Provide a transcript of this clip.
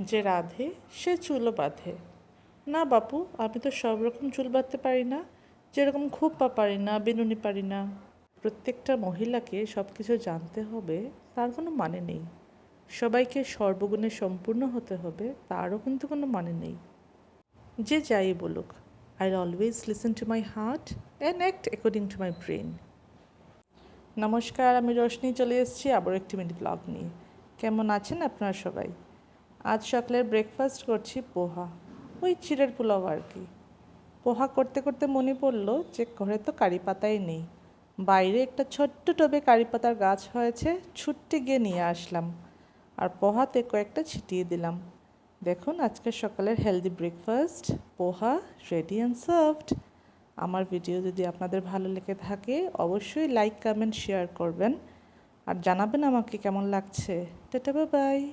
যে রাধে, সে চুলও বাঁধে। না বাপু, আমি তো সব রকম চুল বাঁধতে পারি না, যেরকম খোপা পারি না, বিনুনি পারি না। প্রত্যেকটা মহিলাকে সব কিছু জানতে হবে, তার কোনো মানে নেই। সবাইকে সর্বগুণে সম্পূর্ণ হতে হবে, তারও কিন্তু কোনো মানে নেই। যে যাই বলুক I always listen to my heart and act according to my brain নমস্কার, আমি রোশনি, চলে এসেছি আবার একটি মিনিট ব্লগ নিয়ে। কেমন আছেন আপনারা সবাই? আজ সকালের ব্রেকফাস্ট করছি পোহা। ওই চিড়ের পোলাও আর কি। পোহা করতে করতে মনে পড়ল যে ঘরে তো কারি পাতাই নেই। বাইরে একটা ছোট্ট টবে কারি পাতার গাছ হয়েছে ছুটতে গিয়ে নিয়ে আসলাম। আর পোহাতে কয়েকটা ছিটিয়ে দিলাম। দেখুন আজকে সকালের healthy breakfast poha ready and served আমার ভিডিও যদি আপনাদের ভালো লেগে থাকে, অবশ্যই লাইক কমেন্ট শেয়ার করবেন। আর জানাবেন আমাকে কেমন লাগছে। Tata bye